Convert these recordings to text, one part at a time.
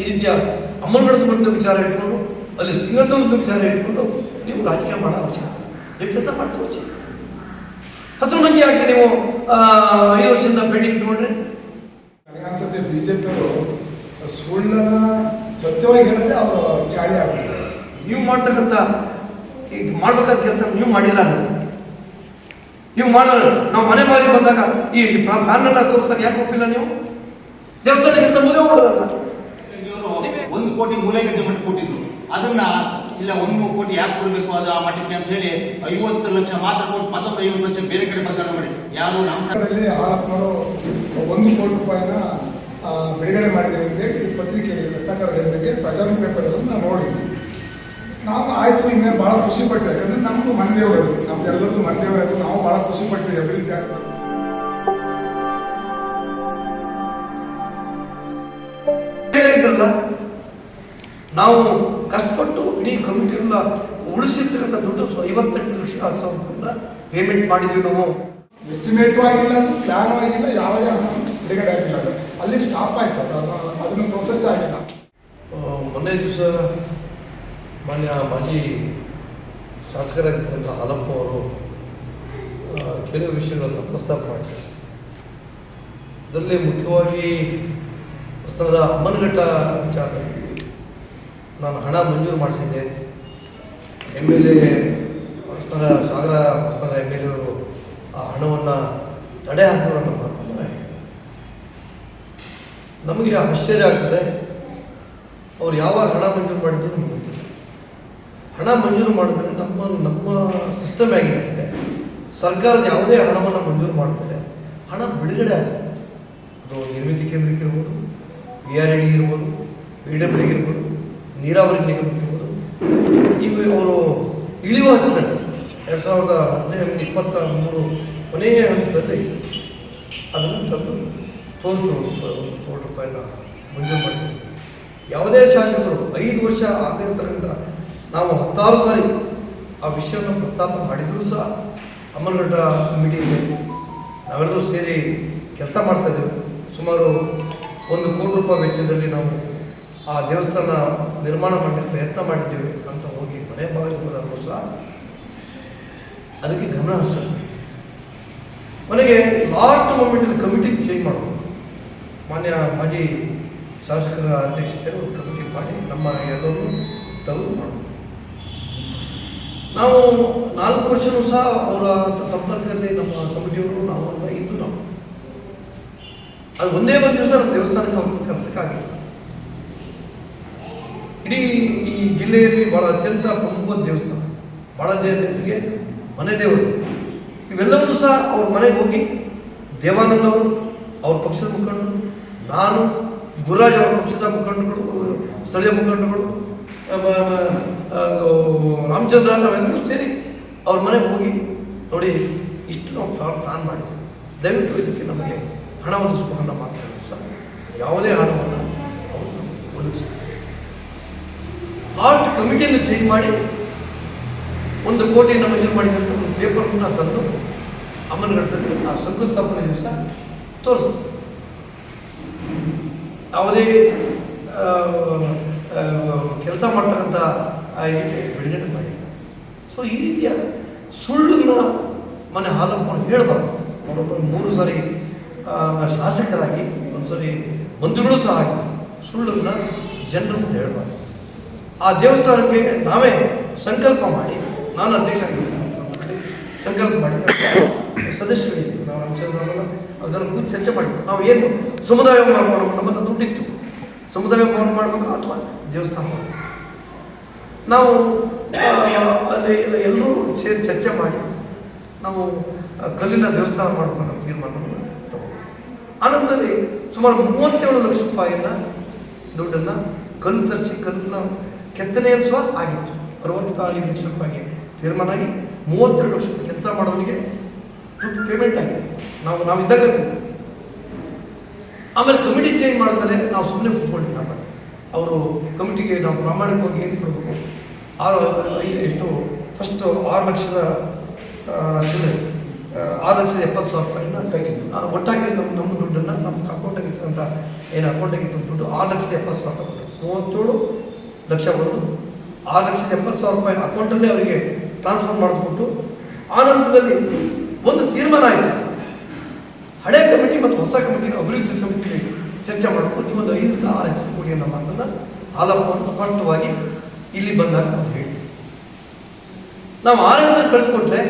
ಈ ರೀತಿಯ ಅಮ್ಮನಗಡದ ಬಂದ ವಿಚಾರ ಇಟ್ಕೊಂಡು ಅಲ್ಲಿ ಸಿಂಗದ ಒಂದು ವಿಚಾರ ಇಟ್ಕೊಂಡು ನೀವು ರಾಜಕೀಯ ಮಾಡೋ ವಿಚಾರ ನೀವು ಕೆಲಸ ಮಾಡ್ತಾ ಹೋಗಿ ಹಸಿರು ಮಂದಿ ಯಾಕೆ ನೀವು ಐದು ವರ್ಷದಿಂದ ಪೆಂಡಿಂಗ್ ತಗೊಂಡ್ರೆ ನನಗನ್ಸುತ್ತೆ ಪಿಯವರು ಸುಳ್ಳನ್ನ ಸತ್ಯವಾಗಿ ಹೇಳದೆ ಅವರು ಚಾಳಿ ಆಗ್ತಾರೆ ನೀವು ಮಾಡ್ತಕ್ಕಂಥ ಈಗ ಮಾಡ್ಬೇಕಾದ ಕೆಲಸ ನೀವು ಮಾಡಿಲ್ಲ ನೀವು ಮಾಡಲ್ಲ ನಾವು ಮನೆ ಬಾರಿ ಬಂದಾಗ ಈ ಪ್ಯಾನನ್ನ ತೋರಿಸ್ದಾಗ ಯಾಕೆ ಒಪ್ಪಿಲ್ಲ ನೀವು? ದೇವಸ್ಥಾನ ಕೆಲಸ ಒಂದು ಕೋಟಿ ಮೂಲೆಗದ್ದೆ ಮಟ್ಟ ಕೊಟ್ಟಿದ್ರು. ಅದನ್ನ ಇಲ್ಲ, ಒಂದು ಕೋಟಿ ಯಾಕೆ ಕೊಡಬೇಕು? ಅದು ಆ ಮಟ್ಟಕ್ಕೆ ಅಂತ ಹೇಳಿ ಐವತ್ತು ಲಕ್ಷ ಮಾತ್ರ ಕೊಟ್ಟು ಮತ್ತೊಂದು ಐವತ್ತು ಲಕ್ಷ ಬೇರೆ ಕಡೆ ಬದಲಾವಣೆ ಮಾಡಿ. ಯಾರು ನಮ್ಮ ಸರ್ಕಾರ ಸರ್ಕಾರದಲ್ಲಿ ಮಾಡೋ ಒಂದು ಕೋಟಿ ರೂಪಾಯಿನ ಬಿಡುಗಡೆ ಅಂತ ಅಂತೇಳಿ ಪತ್ರಿಕೆಯಲ್ಲಿ ಪತ್ರಕರ್ತರ ಹೇಳಿದಂಗೆ ಪ್ರಜಾನ ಪೇಪರ್ಗಳನ್ನು ನಾವು ನೋಡಿದ್ವಿ. ನಾವು ಆಯ್ತು, ಇನ್ನೇ ಭಾಳ ಖುಷಿ ಪಟ್ಟು ಯಾಕಂದ್ರೆ ನಮ್ದು ಮನೆಯವರು ನಮ್ದು ಎಲ್ಲರದ್ದು ಮಂದೇವರದು ನಾವು ಭಾಳ ಖುಷಿ ಅಭಿವೃದ್ಧಿ ನಾವು ಕಷ್ಟಪಟ್ಟು ಇಡೀ ಕಮಿಟಿಯನ್ನ ಉಳಿಸಿರ್ತಕ್ಕಂಥ ದುಡ್ಡು ಐವತ್ತೆಂಟು ಲಕ್ಷ ಹತ್ತು ಸಾವಿರ ಪೇಮೆಂಟ್ ಮಾಡಿದ್ವಿ ನಾವು. ಎಸ್ಟಿಮೇಟು ಆಗಿಲ್ಲ ಅದು ಪ್ಲಾನ್ ಆಗಿಲ್ಲ ಯಾವುದೇ ಹಣ ಬಿಡುಗಡೆ ಆಗಿಲ್ಲ. ಅದು ಅಲ್ಲಿ ಸ್ಟಾಪ್ ಆಯ್ತು. ಅದು ಅದನ್ನ- ಅದನ್ನು ಪ್ರೊಸೆಸ್ ಆಗಿಲ್ಲ ಮೊನ್ನೆ ದಿವಸ ಮಾನ್ಯ ಮಾಜಿ ಶಾಸಕರಾಗಿರ್ತಕ್ಕಂಥ ಹಾಲಪ್ಪ ಅವರು ಕೆಲವು ವಿಷಯಗಳನ್ನು ಪ್ರಸ್ತಾಪ ಮಾಡಿದ್ದಾರೆ ಅದರಲ್ಲಿ ಮುಖ್ಯವಾಗಿ ಪ್ರಸ್ತಾವದ ಅಮ್ಮನಘಟ್ಟ ವಿಚಾರದಲ್ಲಿ ನಾನು ಹಣ ಮಂಜೂರು ಮಾಡಿಸಿದ್ದೆ. M L A Hosanagara Sagara Hosanagara M L ಎರು ಆ ಹಣವನ್ನು ತಡೆ ಹಾಕೋರನ್ನು ಮಾಡ್ಕೊಂಡ್ರೆ ನಮಗೆ ಆಶ್ಚರ್ಯ ಆಗ್ತದೆ. ಅವ್ರು ಯಾವಾಗ ಹಣ ಮಂಜೂರು ಮಾಡಿದ್ರು ನಮ್ಗೆ ಗೊತ್ತಿಲ್ಲ. ಹಣ ಮಂಜೂರು ಮಾಡಿದ್ರೆ ನಮ್ಮ ನಮ್ಮ ಸಿಸ್ಟಮ್ ಆಗಿದೆ ಸರ್ಕಾರದ ಯಾವುದೇ ಹಣವನ್ನು ಮಂಜೂರು ಮಾಡಿದ್ರೆ ಹಣ ಬಿಡುಗಡೆ ಆಗುತ್ತೆ ಅದು ನಿರ್ಮಿತಿ ಕೇಂದ್ರಕ್ಕೆ ಇರ್ಬೋದು, ಬಿ ಆರ್ ಇರ್ಬೋದು, ಬಿ ಡಬ್ಲ್ಯೂ ಇರ್ಬೋದು ನೀರಾವರಿ ನಿಗಮ ಇವು ಅವರು ಇಳಿಯುವ ಹಂತದಲ್ಲಿ ಎರಡು ಸಾವಿರದ ಹದಿನೈದು ಇಪ್ಪತ್ತ ಮೂರು ಕೊನೆಯ ಹಂತದಲ್ಲಿ ಅದನ್ನು ತಂದು ತೋರಿಸಿದ್ರು ಒಂದು ಕೋಟಿ ರೂಪಾಯಿನ ಮಂಜೂರು ಮಾಡಿದ್ರು ಯಾವುದೇ ಶಾಸಕರು ಐದು ವರ್ಷ ಆಗದೇ ಇರ್ತಕ್ಕಂಥ ನಾವು ಹತ್ತಾರು ಸಾರಿ ಆ ವಿಷಯವನ್ನು ಪ್ರಸ್ತಾಪ ಮಾಡಿದರೂ ಸಹ ಅಮ್ಮನಘಟ್ಟ ಕಮಿಟಿಯಲ್ಲಿ ನಾವೆಲ್ಲರೂ ಸೇರಿ ಕೆಲಸ ಮಾಡ್ತಾ ಇದ್ದೇವೆ. ಸುಮಾರು ಒಂದು ಕೋಟಿ ರೂಪಾಯಿ ವೆಚ್ಚದಲ್ಲಿ ನಾವು ಆ ದೇವಸ್ಥಾನ ನಿರ್ಮಾಣ ಮಾಡಿ ಪ್ರಯತ್ನ ಮಾಡಿದ್ದೀವಿ ಅಂತ ಹೋಗಿ ಮನೆ ಬಾಗಿಲು ಹೋದಾಗಲೂ ಸಹ. ಅದಕ್ಕೆ ಗಮನ ಹರಿಸಬೇಕು ಮನೆಗೆ ಲಾಸ್ಟ್ ಮೂಮೆಂಟಲ್ಲಿ ಕಮಿಟಿ ಚೇಂಜ್ ಮಾಡೋದು. ಮಾನ್ಯ ಮಾಜಿ ಶಾಸಕರ ಅಧ್ಯಕ್ಷತೆಯಲ್ಲಿ ಒಂದು ಕಮಿಟಿ ಮಾಡಿ ನಮ್ಮ ಎಲ್ಲರೂ ತೆಗೆದು ಮಾಡೋದು. ನಾವು ನಾಲ್ಕು ವರ್ಷವೂ ಸಹ ಅವರ ಸಂಪರ್ಕದಲ್ಲಿ ನಮ್ಮ ಕಮಿಟಿಯವರು ನಾವು ಇದ್ದು ನಾವು. ಅದು ಒಂದೇ ಒಂದು ದಿವಸ ನಮ್ಮ ದೇವಸ್ಥಾನಕ್ಕೆ ಅವ್ರನ್ನ ಇಡೀ ಈ ಜಿಲ್ಲೆಯಲ್ಲಿ ಬಹಳ ಅತ್ಯಂತ ಪ್ರಮುಖ ದೇವಸ್ಥಾನ. ಬಹಳ ಜನರಿಗೆ ಮನೆ ದೇವರು. ಇವೆಲ್ಲವೂ ಸಹ ಅವ್ರ ಮನೆಗೆ ಹೋಗಿ ದೇವಾನಂದ ಅವರು ಅವ್ರ ಪಕ್ಷದ ಮುಖಂಡರು, ನಾನು, ಗುರುರಾಜ್ ಅವರ ಪಕ್ಷದ ಮುಖಂಡಗಳು ಸ್ಥಳೀಯ ಮುಖಂಡಗಳು ರಾಮಚಂದ್ರ ನಾವೆಲ್ಲರೂ ಸೇರಿ ಅವ್ರ ಮನೆಗೆ ಹೋಗಿ ನೋಡಿ ಇಷ್ಟು ನಾವು ಪ್ಲಾನ್ ಮಾಡಿದ್ವಿ. ದಯವಿಟ್ಟು ಇದಕ್ಕೆ ನಮಗೆ ಹಣ ಸ್ವಲ್ಪ ಹಣ ಸರ್. ಯಾವುದೇ ಹಣವನ್ನು ಅವರು ಒದಗಿಸ್ತಾರೆ ಲಾಸ್ಟ್ ಕಮಿಟಿಯನ್ನು ಚೇಂಜ್ ಮಾಡಿ ಒಂದು ಕೋಟಿಯನ್ನು ಮಂಜೂರು ಮಾಡಿದಂಥ ಒಂದು ಪೇಪರನ್ನು ತಂದು ಅಮ್ಮನಘಟ್ಟದಲ್ಲಿ ಆ ಶಂಕುಸ್ಥಾಪನೆ ದಿವಸ ತೋರಿಸ್ತು ಯಾವುದೇ ಕೆಲಸ ಮಾಡ್ತಕ್ಕಂಥ ಆ ಬಿಡುಗಡೆ ಮಾಡಿ ಸೊ ಈ ರೀತಿಯ ಸುಳ್ಳನ್ನು ಮನೆ ಹಾಲಪ್ಪನು ಹೇಳಬಾರ್ದು. ಅವರೊಬ್ಬರು ಮೂರು ಸಾರಿ ಶಾಸಕರಾಗಿ ಒಂದು ಸಾರಿ ಮಂತ್ರಿಗಳು ಸಹ ಆಗಿದ್ರು. ಸುಳ್ಳನ್ನು ಜನರ ಮುಂದೆ ಹೇಳಬಾರ್ದು. ಆ ದೇವಸ್ಥಾನಕ್ಕೆ ನಾವೇ ಸಂಕಲ್ಪ ಮಾಡಿ, ನಾನು ಅಧ್ಯಕ್ಷ ಸಂಕಲ್ಪ ಮಾಡಿ. ಸದಸ್ಯರಿದ್ದೀವಿ ನಾವು ಅದನ್ನು ಚರ್ಚೆ ಮಾಡಿ. ನಾವು ಏನು ಸಮುದಾಯ ಭವನ ಮಾಡಬೇಕು ನಮ್ಮ ಹತ್ರ ದುಡ್ಡಿತ್ತು. ಸಮುದಾಯ ಭವನ ಮಾಡಬೇಕು ಅಥವಾ ದೇವಸ್ಥಾನ ನಾವು ಅಲ್ಲಿ ಎಲ್ಲರೂ ಸೇರಿ ಚರ್ಚೆ ಮಾಡಿ, ನಾವು ಕಲ್ಲಿನ ದೇವಸ್ಥಾನ ಮಾಡಬೇಕು ಅನ್ನೋ ತೀರ್ಮಾನವನ್ನು ಸುಮಾರು ಮೂವತ್ತೇಳು ಲಕ್ಷ ರೂಪಾಯಿನ ದುಡ್ಡನ್ನು ಕಲ್ಲು ತರಿಸಿ, ಕಲ್ಲನ್ನ ಕೆತ್ತನೆಯನ್ನು ಸಹ ಆಗಿತ್ತು. ಅರವತ್ತೈದು ಲಕ್ಷ ರೂಪಾಯಿಗೆ ತೀರ್ಮಾನ ಆಗಿ ಮೂವತ್ತೆರಡು ಲಕ್ಷ ಕೆಲಸ ಮಾಡೋನಿಗೆ ದುಡ್ಡು ಪೇಮೆಂಟ್ ಆಗಿದೆ. ನಾವು ನಾವು ಆಮೇಲೆ ಕಮಿಟಿ ಚೇಂಜ್ ಮಾಡಿದ್ಮೇಲೆ ನಾವು ಸುಮ್ಮನೆ ಕೂತ್ಕೊಂಡಿಲ್ಲ ಮತ್ತೆ ಅವರು ಕಮಿಟಿಗೆ ನಾವು ಪ್ರಾಮಾಣಿಕವಾಗಿ ಏನು ಕೊಡಬೇಕು? ಆರು ಎಷ್ಟು? ಫಸ್ಟು ಆರು ಲಕ್ಷದ ಆರು ಲಕ್ಷದ ಎಪ್ಪತ್ತು ಸಾವಿರ ರೂಪಾಯಿನ ಕೈಗಿದ್ದು ಒಟ್ಟಾಗಿ ನಮ್ಮ ನಮ್ಮ ದುಡ್ಡನ್ನು ನಮ್ಮ ಅಕೌಂಟಾಗಿರ್ತಕ್ಕಂಥ ಏನು ಅಕೌಂಟಾಗಿತ್ತು ದುಡ್ಡು ಆರು ಲಕ್ಷದ ಎಪ್ಪತ್ತು ಸಾವಿರ ರೂಪಾಯಿ ಮೂವತ್ತೇಳು ಲಕ್ಷ ಬಂದು ಆರು ಲಕ್ಷದ ಎಪ್ಪತ್ತು ಸಾವಿರ ರೂಪಾಯಿ ಅಕೌಂಟಲ್ಲೇ ಅವರಿಗೆ ಟ್ರಾನ್ಸ್ಫರ್ ಮಾಡಿಕೊಟ್ಟು ಆ ನಂತರದಲ್ಲಿ ಒಂದು ತೀರ್ಮಾನ ಆಯಿತು. ಹಳೆ ಕಮಿಟಿ ಮತ್ತು ಹೊಸ ಕಮಿಟಿನ ಅಭಿವೃದ್ಧಿ ಸಮಿತಿಯಲ್ಲಿ ಚರ್ಚೆ ಮಾಡಿಕೊಂಡು ನೀವೊಂದು ಐದರಿಂದ ಆರು ಹೆಸರು ಕೊಡಿ ಅನ್ನೋ ಮಾತನ್ನು ಹಾಲಪ್ಪವನ್ನು ಸ್ಪಷ್ಟವಾಗಿ ಇಲ್ಲಿ ಬಂದಾಗ ಅಂತ ಹೇಳಿ ನಾವು ಆರು ಹೆಸರು ಕಳಿಸ್ಕೊಟ್ರೆ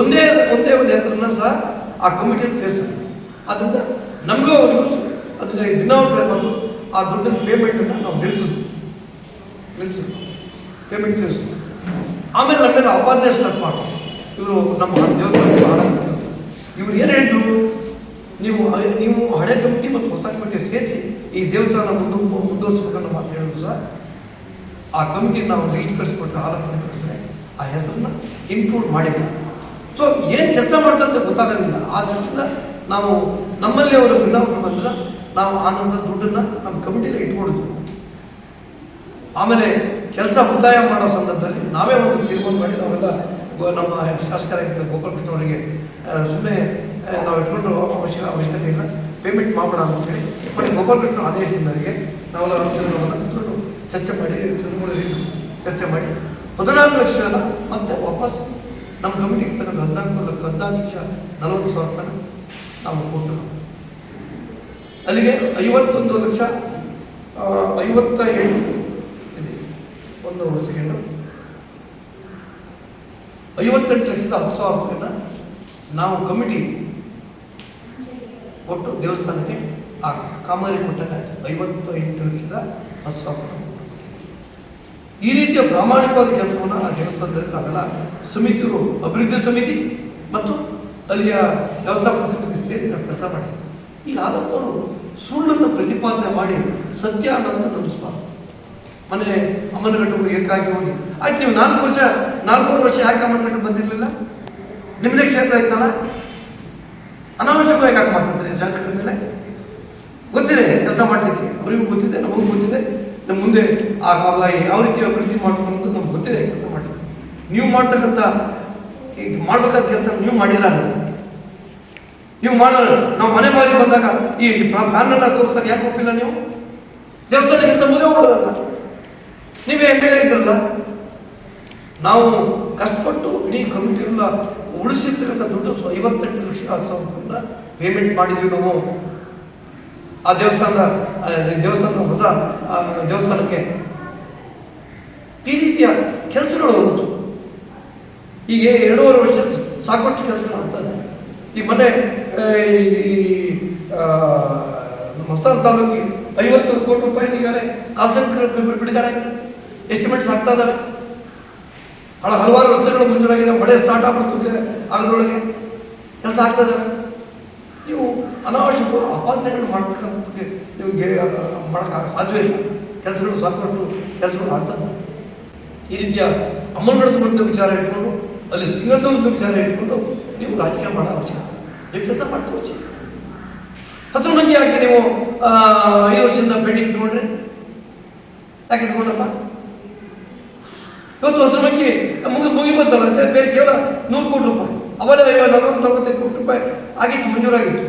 ಒಂದೇ ಒಂದೇ ಒಂದು ಹೆಸರನ್ನ ಸಹ ಆ ಕಮಿಟಿಯಲ್ಲಿ ಸೇರಿಸಬೇಕು ಅದರಿಂದ ನಮಗೂ ಅವರು ಅದನ್ನ ದಿನ ಬಂದು ಆ ದುಡ್ಡಿನ ಪೇಮೆಂಟನ್ನು ನಾವು ನಿಲ್ಲಿಸೋದು. ಪೇಮೆಂಟ್ ಆಮೇಲೆ ನಮ್ಮ ಮೇಲೆ ಅಪಾದನೆ ಸ್ಟಾರ್ಟ್ ಮಾಡೋದು. ಇವರು ನಮ್ಮ ದೇವಸ್ಥಾನ ಇವ್ರು ಏನು ಹೇಳಿದ್ರು? ನೀವು ನೀವು ಹಳೆ ಕಮಿಟಿ ಮತ್ತು ಹೊಸ ಕಮಿಟಿ ಸೇರಿಸಿ ಈ ದೇವಸ್ಥಾನ ಮುಂದೆ, ಮುಂದುವರಿಸ್ಬೇಕನ್ನೋ ಮಾತು ಹೇಳಿದ್ರು ಸರ್. ಆ ಕಮಿಟಿ ನಾವು ಲೀಸ್ಟ್ ಕಳಿಸ್ಕೊಟ್ರೆ ಆಲೋಚನೆ ಕಳಿಸಿದ್ರೆ ಆ ಹೆಸರನ್ನ ಇಂಪ್ರೂವ್ ಮಾಡಿಲ್ಲ ಸೊ ಏನು ಕೆಲಸ ಮಾಡ್ತಾರಂತ ಗೊತ್ತಾಗೋದಿಲ್ಲ. ಆ ದೃಷ್ಟಿಯಿಂದ ನಾವು ನಮ್ಮಲ್ಲಿ ಅವರು ಭಿನ್ನಾಭಿಪ್ರಾಯ ಬಂದ್ರೆ ನಾವು ಆನಂದ ದುಡ್ಡನ್ನ ನಮ್ಮ ಕಮಿಟಿನ ಇಟ್ಕೊಂಡಿದ್ವಿ ಆಮೇಲೆ ಕೆಲಸ ಮುಕ್ತಾಯ ಮಾಡೋ ಸಂದರ್ಭದಲ್ಲಿ ನಾವೇ ಒಂದು ತೀರ್ಮಾನ ಮಾಡಿ ನಾವೆಲ್ಲ ನಮ್ಮ ಶಾಸಕರಾಗಿದ್ದ ಗೋಪಾಲಕೃಷ್ಣ ಅವರಿಗೆ ಸುಮ್ಮನೆ ನಾವು ಇಟ್ಕೊಂಡು ಅವಶ್ಯ ಅವಶ್ಯಕತೆ ಇಲ್ಲ. ಪೇಮೆಂಟ್ ಮಾಡೋಣ ಅಂತ ಹೇಳಿ ಮತ್ತೆ ಗೋಪಾಲಕೃಷ್ಣ ಆದೇಶದಿಂದರಿಗೆ ನಾವೆಲ್ಲ ಅನುಸರಣೆಯನ್ನ ಕೂತ್ಕೊಂಡು ಚರ್ಚೆ ಮಾಡಿ ತೃಣಮೂಲದಲ್ಲಿ ಚರ್ಚೆ ಮಾಡಿ. ಹದಿನಾಲ್ಕು ಲಕ್ಷನ ಮತ್ತೆ ವಾಪಸ್ ನಮ್ಮ ಕಮಿಟಿಗೆ ತಗೊಂಡು ಹದಿನಾಲ್ಕು ಲಕ್ಷ ಹದಿನಾಲ್ಕು ಲಕ್ಷ ನಲವತ್ತು ಸಾವಿರ ರೂಪಾಯಿ ನಾವು ಕೊಟ್ಟು. ಅಲ್ಲಿಗೆ ಐವತ್ತೊಂದು ಲಕ್ಷ ಐವತ್ತ ಎಂಟು ಒಂದು ಸೆಕೆಂಡ್. ಐವತ್ತೆಂಟು ಲಕ್ಷದ ಹತ್ತು ಸಾವಿರ ರೂಪಾಯಿನ ನಾವು ಕಮಿಟಿ ಒಟ್ಟು ದೇವಸ್ಥಾನಕ್ಕೆ ಆ ಕಾಮಾರಿ ಕೊಟ್ಟಾಗಾಯ್ತು ಐವತ್ತು ಎಂಟು ಲಕ್ಷದ ಹತ್ತು ಸಾವಿರ ರೂಪಾಯಿ ಈ ರೀತಿಯ ಪ್ರಾಮಾಣಿಕವಾದ ಕೆಲಸವನ್ನು ಆ ದೇವಸ್ಥಾನದಲ್ಲಿ ನಾವೆಲ್ಲ ಸಮಿತಿಯವರು ಅಭಿವೃದ್ಧಿ ಸಮಿತಿ ಮತ್ತು ಅಲ್ಲಿಯ ವ್ಯವಸ್ಥಾಪಕ ಸಮಿತಿ ಸೇರಿ ನಾವು ಕೆಲಸ ಮಾಡಿ ಈ ಆಲಪ್ಪವರು ಸುಳ್ಳನ್ನು ಪ್ರತಿಪಾದನೆ ಮಾಡಿ ಸತ್ಯ ಅನ್ನೋದನ್ನು ನಂಬಿಸ್ಬಾರ್ದು ಮನೆ ಅಮ್ಮನಗಟ್ಟು ಏಕಾಗಿ ಹೋಗಿ. ಆಯ್ತು ನೀವು ನಾಲ್ಕು ವರ್ಷ, ನಾಲ್ಕೂವರೆ ವರ್ಷ ಯಾಕೆ ಅಮ್ಮನಗಟ್ಟು ಬಂದಿರಲಿಲ್ಲ? ನಿಮ್ಮದೇ ಕ್ಷೇತ್ರ ಇತ್ತಲ್ಲ ಅನಾವಶ್ಯಕವಾಗಿ ಯಾಕೆ ಮಾತಾಡ್ತಾರೆ ಶಾಸಕರ ಮೇಲೆ? ಗೊತ್ತಿದೆ, ಕೆಲಸ ಮಾಡಲಿಕ್ಕೆ. ಅವರಿಗೂ ಗೊತ್ತಿದೆ, ನಮಗೂ ಗೊತ್ತಿದೆ. ನಮ್ಮ ಮುಂದೆ ಆ ಯಾವ ರೀತಿ ಅಭಿವೃದ್ಧಿ ಮಾಡ್ಕೊಂಡು ನಮ್ಗೆ ಗೊತ್ತಿದೆ ಕೆಲಸ ಮಾಡಲಿಕ್ಕೆ. ನೀವು ಮಾಡ್ತಕ್ಕಂಥ ಈಗ ಮಾಡ್ಬೇಕಾದ ಕೆಲಸ ನೀವು ಮಾಡಿಲ್ಲ ನೀವು. ಮಾಡಲ್ಲ ಮಾಡೋ ನಾವು ಮನೆ ಬಾರಿ ಬಂದಾಗ ಈ ಪ್ಯಾನನ್ನ ತೋರಿಸ್ದಾಗ ಯಾಕೆ ಒಪ್ಪಿಲ್ಲ ನೀವು? ದೇವಸ್ಥಾನ ಕೆಲಸ ಮುಂದೆ ಹೋಗೋದಲ್ಲ. ನೀವೇ ಹೇಳಿದ್ರಲ್ಲ ಇದ್ರಲ್ಲ ನಾವು ಕಷ್ಟಪಟ್ಟು ಇಡೀ ಕಮಿಟಿ ಎಲ್ಲ ಉಳಿಸಿರ್ತಕ್ಕಂಥ ದುಡ್ಡು ಐವತ್ತೆಂಟು ಲಕ್ಷ, ಹತ್ತು ಸಾವಿರ ರೂಪಾಯಿನ ಪೇಮೆಂಟ್ ಮಾಡಿದ್ವಿ ನಾವು. ಆ ದೇವಸ್ಥಾನದ ದೇವಸ್ಥಾನದ ಹೊಸ ದೇವಸ್ಥಾನಕ್ಕೆ. ಈ ರೀತಿಯ ಕೆಲಸಗಳು ಹೋಗುತ್ತೆ. ಈಗ ಎರಡೂವರೆ ವರ್ಷ ಸಾಕಷ್ಟು ಕೆಲಸ ಆಗ್ತದೆ ಈ ಮನೆ ಈ ನಮ್ಮ ಹೊಸ ತಾಲೂಕಿಗೆ ಐವತ್ತು ಕೋಟಿ ರೂಪಾಯಿ ಈಗಾಗಲೇ ಕಾಲ್ ಸೆಂಟರ್ ಬಿಡುಗಡೆ ಎಸ್ಟಿಮೇಟ್ಸ್ ಆಗ್ತಾ ಬಹಳ ಹಲವಾರು ರಸ್ತೆಗಳು ಮಂಜೂರಾಗಿದೆ ಮಳೆ ಸ್ಟಾರ್ಟ್ ಆಗ್ಬಿಡ್ತಿದೆ ಅದರೊಳಗೆ. ಕೆಲಸ ಆಗ್ತಾ ಇದ್ದಾವೆ ನೀವು ಅನಾವಶ್ಯಕ ಅಪಾದನೆಗಳು ಮಾಡ್ತಕ್ಕಂಥದ್ದು ನೀವು ಮಾಡೋಕ್ಕಾಗ ಸಾಧ್ಯವೇ ಇಲ್ಲ. ಕೆಲಸಗಳು ಸಾಕಷ್ಟು ಕೆಲಸಗಳು ಆಗ್ತದೆ ಈ ರೀತಿಯ ಅಮ್ಮನಗಡದ ಒಂದು ವಿಚಾರ ಇಟ್ಕೊಂಡು, ಅಲ್ಲಿ ಸಿಂಗದ ಒಂದು ವಿಚಾರ ಇಟ್ಕೊಂಡು ನೀವು ರಾಜಕೀಯ ಮಾಡೋ ಅವಶ್ಯಕ ನೀವು ಕೆಲಸ ಮಾಡ್ತಾ ಹೋಗಿ. ಹಸಿರು ಮಂಜಿ ಯಾಕೆ ನೀವು ಐದು ವರ್ಷದಿಂದ ಪೆಂಡಿಂಗ್ ನೋಡ್ರಿ ಯಾಕೆ ಇಟ್ಕೊಂಡಪ್ಪ ಇವತ್ತು ಹಸಿರು ಮಕ್ಕಿ ಮುಗಿ ಮುಗಿ ಬಂತಲ್ಲ ಅಂತ ಬೇರೆ ಕೇವಲ ನೂರು ಕೋಟಿ ರೂಪಾಯಿ. ಅವರೇ ನಲವತ್ತು ನಲವತ್ತೈದು ಕೋಟಿ ರೂಪಾಯಿ ಆಗಿತ್ತು ಮಂಜೂರಾಗಿತ್ತು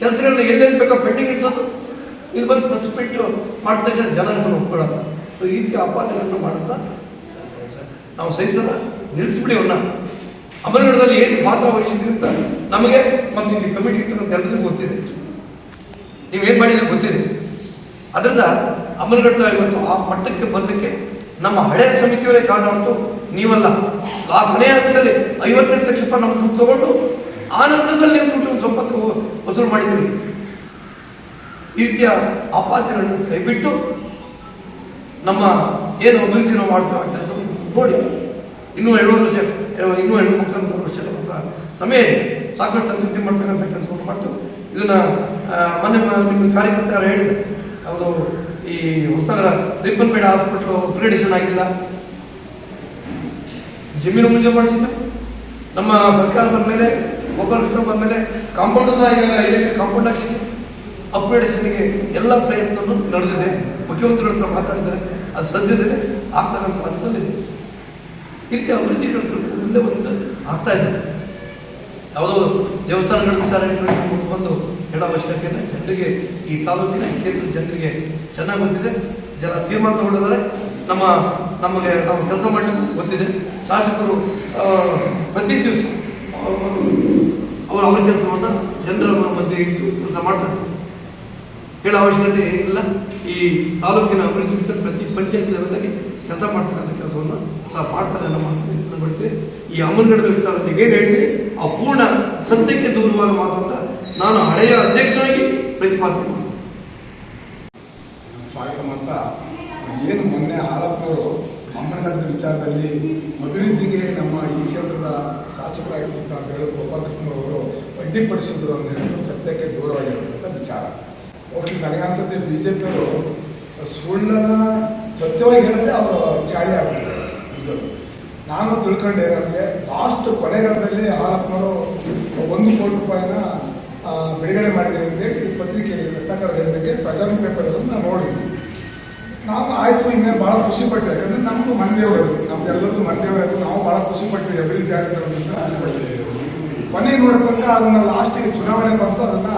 ಕೆಲಸಗಳನ್ನ ಎಲ್ಲೆಲ್ಲಿ ಬೇಕೋ ಪೆಂಡಿಂಗ್ ಇಡ್ಸೋದು. ಇಲ್ಲಿ ಬಂದು ಪ್ರೆಸ್ಪೆಕ್ಟ್ ಮಾಡ್ತಾ ಇದ್ದಾರೆ ಜನರನ್ನು ಒಪ್ಕೊಳ್ಳೋದು. ಈ ರೀತಿ ಅಪಾದನೆಗಳನ್ನು ಮಾಡುತ್ತಾ ನಾವು ಸಹಿಸಲ್ಲ, ನಿಲ್ಲಿಸ್ಬಿಡಿ ಅವನ್ನ ಅಮರಗಢದಲ್ಲಿ ಏನು ಪಾತ್ರ ವಹಿಸಿದ್ರಿ ಅಂತ ನಮಗೆ ಮತ್ತು ಇಲ್ಲಿ ಕಮಿಟಿ ಇರ್ತಕ್ಕಂಥ ಎಲ್ಲರಿಗೂ ಗೊತ್ತಿದೆ. ನೀವೇನು ಮಾಡಿದ್ರೆ ಗೊತ್ತಿದೆ. ಅದರಿಂದ ಅಮರಗಢ ಇವತ್ತು ಆ ಮಟ್ಟಕ್ಕೆ ಬರಲಿಕ್ಕೆ ನಮ್ಮ ಹಳೆಯ ಸಮಿತಿಯವರೇ ಕಾರಣ ಉಂಟು ನೀವಲ್ಲ. ಆ ಹಂತದಲ್ಲಿ ಐವತ್ತೆಂಟು ಲಕ್ಷ ರೂಪಾಯಿ ನಮ್ಮ ದುಡ್ಡು ತಗೊಂಡು ಆನಂದದಲ್ಲಿ ದುಡ್ಡು ಒಂದು ಸ್ವಲ್ಪ ತಗೊ- ವಸೂಲು ಮಾಡಿದ್ದೀವಿ. ಈ ರೀತಿಯ ಆಪಾದನೆಗಳನ್ನು ಕೈಬಿಟ್ಟು ನಮ್ಮ ಏನು ಅಭಿವೃದ್ಧಿ ನಾವು ಮಾಡ್ತೀವಿ ಆ ಕೆಲಸವನ್ನು ನೋಡಿ. ಇನ್ನೂ ಏಳುವರೆ ವರ್ಷ ಏಳು- ಇನ್ನೂ ಎರಡು ಮುಕ್ಕಾಲು ಮೂರು ಮಾತ್ರ ಸಮಯ ಸಾಕಷ್ಟು ಅಭಿವೃದ್ಧಿ ಮಾಡ್ತಕ್ಕಂಥ ಕೆಲಸವನ್ನು ಮಾಡ್ತೀವಿ. ಇದನ್ನು ಮೊನ್ನೆ ನಿಮ್ಮ ಕಾರ್ಯಕರ್ತರು ಹೇಳಿದೆ ಅವರು ಈ ಹೊಸನಗರ ರಿಪ್ಪನ್ಪೇಟೆ ಹಾಸ್ಪಿಟ್ಲು ಅಪ್ಗ್ರೇಡೇಷನ್ ಆಗಿಲ್ಲ. ಜಮೀನು ಮುಂಜೆ ಮಾಡಿಸಿದ ನಮ್ಮ ಸರ್ಕಾರ ಬಂದ ಮೇಲೆ ಗೋಪಾಲಕೃಷ್ಣ ಬಂದ ಮೇಲೆ ಕಾಂಪೌಂಡ್ ಸಹ ಈಗ ಕಾಂಪೌಂಡ್ ಹಾಕ್ಸಿದೆ ಅಪ್ಗ್ರೇಡೇಷನ್ಗೆ ಎಲ್ಲ ಪ್ರಯತ್ನವೂ ನಡೆದಿದೆ. ಮುಖ್ಯಮಂತ್ರಿಗಳ ಹತ್ರ ಮಾತಾಡಿದ್ದಾರೆ. ಅದು ಸದ್ಯದಲ್ಲೇ ಆಗ್ತಕ್ಕಂಥ ಹಂತದಲ್ಲಿದೆ. ಈ ರೀತಿ ಅಭಿವೃದ್ಧಿ ಮುಂದೆ ಬಂದು ಆಗ್ತಾ ಇದೆ. ಯಾವುದೋ ದೇವಸ್ಥಾನಗಳ ವಿಚಾರ ಬಂದು ಹೇಳೋ ಅವಶ್ಯಕತೆ ಇಲ್ಲ. ಜನರಿಗೆ ಈ ತಾಲೂಕಿನ ಕೇಂದ್ರ ಜನರಿಗೆ ಚೆನ್ನಾಗಿ ಗೊತ್ತಿದೆ. ಜನ ತೀರ್ಮಾನ ತಗೊಂಡಿದ್ದಾರೆ. ನಮ್ಮ, ನಮಗೆ ನಾವು ಕೆಲಸ ಮಾಡಲಿಕ್ಕೆ ಗೊತ್ತಿದೆ. ಶಾಸಕರು ಪ್ರತಿ ದಿವಸ ಅವರು ಅವರ ಕೆಲಸವನ್ನು ಜನರ ಮಧ್ಯೆ ಇಟ್ಟು ಕೆಲಸ ಮಾಡ್ತಾರೆ. ಹೇಳೋ ಅವಶ್ಯಕತೆ ಏನಿಲ್ಲ ಈ ತಾಲೂಕಿನ ಅಭಿವೃದ್ಧಿ ವಿಚಾರ ಪ್ರತಿ ಪಂಚಾಯತ್ ಲೆವೆಲಲ್ಲಿ ಕೆಲಸ ಮಾಡ್ತಕ್ಕಂಥ ಕೆಲಸವನ್ನು ಸಹ ಮಾಡ್ತಾರೆ ನಮ್ಮ ಇದನ್ನ ಬಿಡ್ತೀವಿ ಈ ಅಮ್ಮನಗಡದ ವಿಚಾರದಲ್ಲಿ ಏನು ಹೇಳಿದ್ರೆ ಆ ಪೂರ್ಣ ಸತ್ಯಕ್ಕೆ ದೂರವಾದ ಮಾತು ಅಂತ ನಾನು ಹಳೆಯ ಅಧ್ಯಕ್ಷರಾಗಿ ಪ್ರತಿಪಾದನೆ ಸ್ವಾಗತ ಏನು ಮೊನ್ನೆ ಹಾಲಪ್ಪನವರು ಅಮ್ಮನಗಡದ ವಿಚಾರದಲ್ಲಿ ಅಭಿವೃದ್ಧಿಗೆ ನಮ್ಮ ಈ ಕ್ಷೇತ್ರದ ಶಾಸಕರಾಗಿರ್ತಕ್ಕಂಥ ಅಂತ ಹೇಳಿ ಗೋಪಾಲಕೃಷ್ಣರವರು ಅಡ್ಡಿಪಡಿಸಿದ್ರು ಅಂತ ಸತ್ಯಕ್ಕೆ ದೂರವಾಗಿರ್ತಕ್ಕಂಥ ವಿಚಾರ. ಒಟ್ಟು ನನಗೆ ಅನ್ಸುತ್ತೆ ಬಿ ಜೆ ಪಿಯವರು ಸುಳ್ಳನ್ನ ಸತ್ಯವಾಗಿ ಹೇಳಿದ್ರೆ ಅವರು ಚಾಳಿ ಆಗ್ಬಿಟ್ಟಿದ್ದಾರೆ. ನಾನು ನಾನು ನನಗೆ ಲಾಸ್ಟ್ ಕೊನೆಗಾಲದಲ್ಲಿ ಹಾಲಪ್ಪನವರು ಒಂದು ಕೋಟಿ ರೂಪಾಯಿನ ಬಿಡುಗಡೆ ಮಾಡಿದ್ದೀನಿ ಅಂತೇಳಿ ಪತ್ರಿಕೆಯಲ್ಲಿ ಪತ್ರಕಾರ ಹೇಳಿದಕ್ಕೆ ಪ್ರಜಾ ಪೇಪರ್ಗಳನ್ನು ನಾನು ನೋಡಿದ್ವಿ ನಾವು ಆಯ್ತು, ಇನ್ನೇ ಭಾಳ ಖುಷಿ ಪಟ್ಟೆ. ಯಾಕಂದ್ರೆ ನಮ್ದು ಮಂದಿಯವರದು ನಮ್ದೆಲ್ಲದು ಮಂದಿಯವರದು ನಾವು ಭಾಳ ಖುಷಿ ಪಟ್ವಿ ಅಭಿವೃದ್ಧಿ ಆಗುತ್ತೆ ಅಂತ ಖುಷಿ ಪಟ್ವಿ ಕೊನೆಗೆ ನೋಡಬೇಕಂತ ಅದನ್ನ ಲಾಸ್ಟಿಗೆ ಚುನಾವಣೆ ಬಂತು, ಅದನ್ನ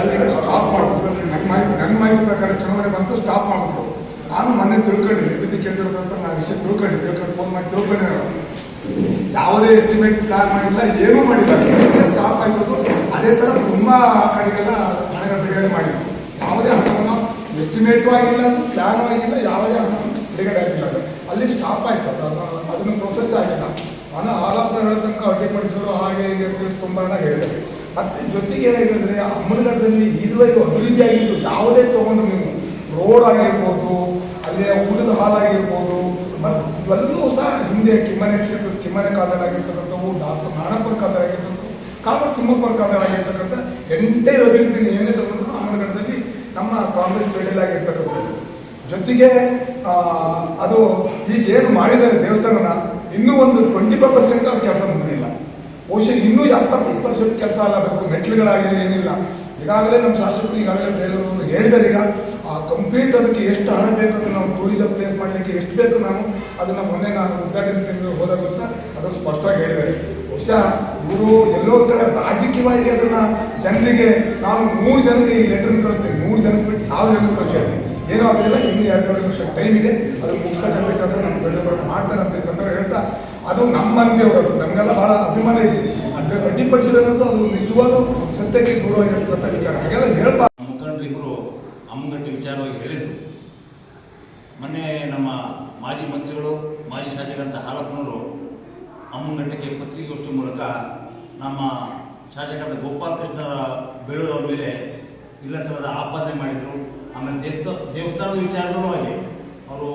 ಅಲ್ಲಿಗೆ ಸ್ಟಾಪ್ ಮಾಡ್ಬಿಟ್ರು. ನನ್ನ ಮಾಹಿತಿ ನನ್ನ ಮಾಹಿತಿ ಪ್ರಕಾರ ಚುನಾವಣೆ ಬಂತು ಸ್ಟಾಪ್ ಮಾಡ್ಬಿಟ್ರು. ನಾನು ಮೊನ್ನೆ ತಿಳ್ಕೊಂಡೆ ಅಭಿವೃದ್ಧಿ ಕೇಂದ್ರದ ನಾನು ವಿಷಯ ತಿಳ್ಕೊಂಡೆ ತಿಳ್ಕೊಂಡು ಫೋನ್ ಮಾಡಿ ತಿಳ್ಕೊಂಡೆ. ಯಾವುದೇ ಎಸ್ಟಿಮೇಟ್ ಪ್ಲಾನ್ ಮಾಡಿಲ್ಲ, ಏನೂ ಮಾಡಿಲ್ಲ. ಸ್ಟಾಪ್ ಆಗಿರೋದು ಅದೇ ತರ ತುಂಬಾ ಕಡೆಗೆಲ್ಲ ಹಣಗಳ ಬಿಡುಗಡೆ ಮಾಡಿದ್ರು. ಯಾವುದೇ ಹಣ ಎಸ್ಟಿಮೇಟು ಆಗಿಲ್ಲ ಪ್ಲಾನ್ ಆಗಿಲ್ಲ, ಯಾವುದೇ ಹಣ ಬಿಡುಗಡೆ ಆಗಿಲ್ಲ. ಅಲ್ಲಿ ಸ್ಟಾಪ್ ಆಯ್ತು. ಅದು ಅದು- ಅದನ್ನು ಪ್ರೊಸೆಸ್ ಆಗಿಲ್ಲ. ಹಣ ಹಾಲಪ್ಪ ಹೇಳತಕ್ಕ ಅಡ್ಡಿಪಡಿಸಲು ಹಾಗೆ ಹೀಗೆ ಅಂತೇಳಿ ತುಂಬಾ ಹೇಳಿದ್ದಾರೆ. ಮತ್ತೆ ಜೊತೆಗೆ ಏನಾಗಿದೆ ಅಮ್ಮನಗಡದಲ್ಲಿ ಇದುವರೆಗೂ ಅಭಿವೃದ್ಧಿ ಆಗಿತ್ತು. ಯಾವುದೇ ತಗೊಂಡು ನೀವು. ರೋಡ್ ಆಗಿರ್ಬೋದು, ಅಲ್ಲಿ ಊಟದ ಹಾಲ್ ಆಗಿರ್ಬೋದು ಮತ್ತು ಇವೆಲ್ಲವೂ ಸಹ ಹಿಂದೆ ಕಿಮ್ಮನೆ ಕ್ಷೇತ್ರ ಕಿಮ್ಮನೆ ಕಾಲದಲ್ಲಾಗಿರ್ತಕ್ಕಂಥವು ಡಾಕ್ಟರ್ ನಾಣಪ್ಪರ ಕಾಲದಾಗಿರ್ತಕ್ಕಂಥ ಕಾಲ ತಿಮ್ಮಪ್ಪರ ಕಾಲದಾಗಿರ್ತಕ್ಕಂಥ ಎಂಟೇ ಅಭಿವೃದ್ಧಿ ಏನೇ ತಗೊಂಡ್ರು ಅಮ್ಮನಗಡದಲ್ಲಿ ನಮ್ಮ ಕಾಂಗ್ರೆಸ್ ಬೆಳೆಯಲಾಗಿರ್ತಕ್ಕಂಥದ್ದು ಜೊತೆಗೆ ಅದು ಈಗ ಏನು ಮಾಡಿದ್ದಾರೆ ದೇವಸ್ಥಾನನ ಇನ್ನೂ ಒಂದು ಟ್ವೆಂಟಿ ಫೈವ್ ಪರ್ಸೆಂಟ್ ಅದು ಕೆಲಸ ಮುಗಿದಿಲ್ಲ. ಬಹುಶಃ ಇನ್ನೂ ಎಪ್ಪತ್ತೈದು ಪರ್ಸೆಂಟ್ ಕೆಲಸ ಆಗಬೇಕು. ಮೆಟ್ಲುಗಳಾಗಿದೆ ಏನಿಲ್ಲ. ಈಗಾಗಲೇ ನಮ್ಮ ಶಾಸಕರು, ಈಗಾಗಲೇ ಬೇರೆಯವರು ಹೇಳಿದ್ದಾರೆ. ಈಗ ಆ ಕಂಪ್ಲೀಟ್ ಅದಕ್ಕೆ ಎಷ್ಟು ಹಣ ಬೇಕು ಅಂತ ನಾವು ಟೂರಿಸಂ ಪ್ಲೇಸ್ ಮಾಡಲಿಕ್ಕೆ ಎಷ್ಟು ಬೇಕು ನಾನು ಅದನ್ನು ಮೊನ್ನೆ ನಾನು ಉದ್ಘಾಟನೆ ಹೋದಾಗ ಸಹ ಅದು ಸ್ಪಷ್ಟವಾಗಿ ಹೇಳಿದ್ದಾರೆ. ಬಹುಶಃ ಇವರು ಎಲ್ಲೋ ಕಡೆ ರಾಜಕೀಯವಾಗಿ ಅದನ್ನು ಜನರಿಗೆ, ನಾನು ಮೂರು ಜನಕ್ಕೆ ಈ ಲೆಟರ್ ಕಳಿಸ್ತೇನೆ. ಮೂರು ಜನಕ್ಕೆ ಬಿಟ್ಟು ಸಾವಿರ ಜನಕ್ಕೆ ಕಳಿಸಿದ್ದೀನಿ ಏನೋ ಆಗಲಿಲ್ಲ ಇನ್ನು ಎರಡು ವರ್ಷ ಟೈಮ್ ಇದೆ. ಅದ್ರ ಅಂತ ಕೆಲಸ ನಮ್ಮ ಬೆಳೆದವರು ಮಾಡ್ತಾರೆ ಅಂತ ಈ ಸಂದರ್ಭ ಹೇಳ್ತಾ, ಅದು ನಮ್ಮ ಅವರು ನಮಗೆಲ್ಲ ಬಹಳ ಅಭಿಮಾನ ಇದೆ. ಅದು ಅನ್ನೋದು ಅದು ನಿಜವಾದ ಸತ್ಯಕ್ಕೆ ದೂರವಾಗಿರ್ತಕ್ಕಂಥ ವಿಚಾರ. ಹಾಗೆಲ್ಲ ಹೇಳ್ಬಾರ್ದು. ನಮ್ಮ ಮುಖಂಡರು ಇಬ್ಬರು ಅಮ್ಮಗಟ್ಟಿ ವಿಚಾರವಾಗಿ ಹೇಳಿದರು. ಮೊನ್ನೆ ನಮ್ಮ ಮಾಜಿ ಮಂತ್ರಿಗಳು, ಮಾಜಿ ಶಾಸಕರಂತ ಹಾಲಪ್ಪನವರು ಅಮ್ಮಗಟ್ಟಕ್ಕೆ ಪತ್ರಿಕೆಗೋಷ್ಠಿ ಮೂಲಕ ನಮ್ಮ ಶಾಸಕರಾದ ಗೋಪಾಲಕೃಷ್ಣರ ಬೇಳೂರವರ ಮೇಲೆ ಇಲ್ಲಸಲ್ಲದ ಆಪಾದನೆ ಮಾಡಿದರು. ಆಮೇಲೆ ದೇವಸ್ಥ, ದೇವಸ್ಥಾನದ ವಿಚಾರದಲ್ಲೂ ಹಾಗೆ. ಅವರು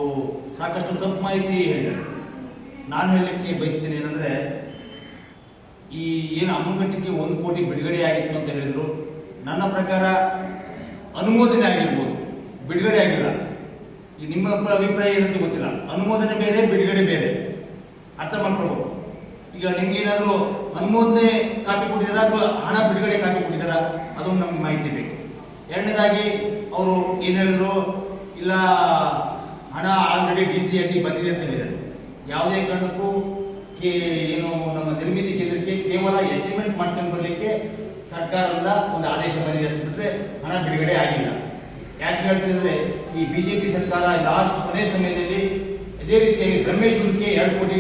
ಸಾಕಷ್ಟು ತಪ್ಪು ಮಾಹಿತಿ ಹೇಳಿದರು ನಾನು ಹೇಳಲಿಕ್ಕೆ ಬಯಸ್ತೀನಿ ಏನಂದರೆ, ಈ ಏನು ಅಮ್ಮಗಟ್ಟಿಗೆ ಒಂದು ಕೋಟಿ ಬಿಡುಗಡೆ ಆಗಿತ್ತು ಅಂತ ಹೇಳಿದರು. ನನ್ನ ಪ್ರಕಾರ ಅನುಮೋದನೆ ಆಗಿರ್ಬೋದು. ಬಿಡುಗಡೆ ಆಗಿಲ್ಲ. ಈ ನಿಮ್ಮ ಅಭಿಪ್ರಾಯ ಏನಂತ ಗೊತ್ತಿಲ್ಲ. ಅನುಮೋದನೆ ಬೇರೆ, ಬಿಡುಗಡೆ ಬೇರೆ. ಅರ್ಥ ಮಾಡ್ಕೊಳ್ಬೋದು ಈಗ ನಿಮ್ಗೆ ಅನುಮೋದನೆ ಕಾಪಿ ಕೊಟ್ಟಿದ್ದಾರಾ ಅಥವಾ ಹಣ ಬಿಡುಗಡೆ ಕಾಪಿ ಕೊಟ್ಟಿದ್ದೀರಾ ಅದೊಂದು ನಮ್ಗೆ ಮಾಹಿತಿ ಬೇಕು. ಎರಡನೇದಾಗಿ ಅವರು ಏನು ಹೇಳಿದ್ರು? ಇಲ್ಲ, ಹಣ ಆಲ್ರೆಡಿ ಡಿ ಸಿ ಆಗಿ ಬಂದಿದೆ ಅಂತ ಹೇಳಿದ್ದಾರೆ. ಯಾವುದೇ ಕಾರಣಕ್ಕೂ ಕೆ, ಏನು, ನಮ್ಮ ನಿರ್ಮಿತಿ ಕೇಂದ್ರಕ್ಕೆ ಕೇವಲ ಎಸ್ಟಿಮೇಟ್ ಮಾಡ್ಕೊಂಡು ಬರಲಿಕ್ಕೆ ಸರ್ಕಾರದಿಂದ ಒಂದು ಆದೇಶ ಬಂದಿದೆ ಅಂತ ಬಿಟ್ಟರೆ ಹಣ ಬಿಡುಗಡೆ ಆಗಿಲ್ಲ. ಯಾಕೆ ಹೇಳ್ತಿದ್ರೆ ಈ ಬಿಜೆಪಿ ಸರ್ಕಾರ ಲಾಸ್ಟ್ ಕೊನೆ ಸಮಯದಲ್ಲಿ ಇದೇ ರೀತಿಯಾಗಿ ಬ್ರಹ್ಮೇಶ್ವರಕ್ಕೆ ಎರಡು ಕೋಟಿ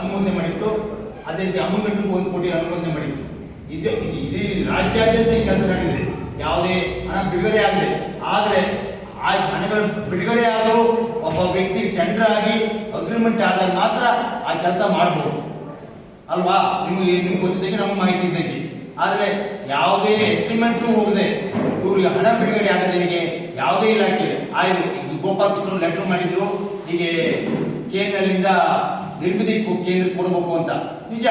ಅನುಮೋದನೆ ಮಾಡಿತ್ತು. ಅದೇ ರೀತಿ ಅಮ್ಮಗಟ್ಟಕ್ಕೂ ಒಂದು ಕೋಟಿ ಅನುಮೋದನೆ ಮಾಡಿತ್ತು. ಇದೇ, ಇದು- ಇಡೀ ರಾಜ್ಯಾದ್ಯಂತ ಈ ಕೆಲಸ ನಡೆದಿದೆ ಯಾವುದೇ ಹಣ ಬಿಡುಗಡೆ ಆಗಲಿ, ಆದರೆ ಆ ಹಣಗಳು ಬಿಡುಗಡೆ ಆದರೂ ಒಬ್ಬ ವ್ಯಕ್ತಿ ಟೆಂಡರ್ ಆಗಿ ಅಗ್ರಿಮೆಂಟ್ ಆದಾಗ ಮಾತ್ರ ಆ ಕೆಲಸ ಮಾಡಬಹುದು ಅಲ್ವಾ? ನಿಮಗೆ, ನಿಮ್ಗೆ ಗೊತ್ತಿದ್ದಕ್ಕೆ ನಮ್ಗೆ ಮಾಹಿತಿ ಇದ್ದಂಗೆ ಆದರೆ ಯಾವುದೇ ಎಸ್ಟಿಮೆಂಟ್ ಹೋಗದೆ ಇವ್ರಿಗೆ ಹಣ ಬಿಡುಗಡೆ ಆಗದೆ ಹೀಗೆ? ಯಾವುದೇ ಇಲಾಖೆ ಆಯ್ತು ಗೋಪಾಲ್ ಕೃಷ್ಣ ಲೆಟರ್ ಮಾಡಿದ್ರು, ಹೀಗೆ ಕೇಂದ್ರದಿಂದ ನಿರ್ಮಿತಿ ಕೊ- ಕೇಂದ್ರ ಕೊಡಬೇಕು ಅಂತ. ನಿಜ.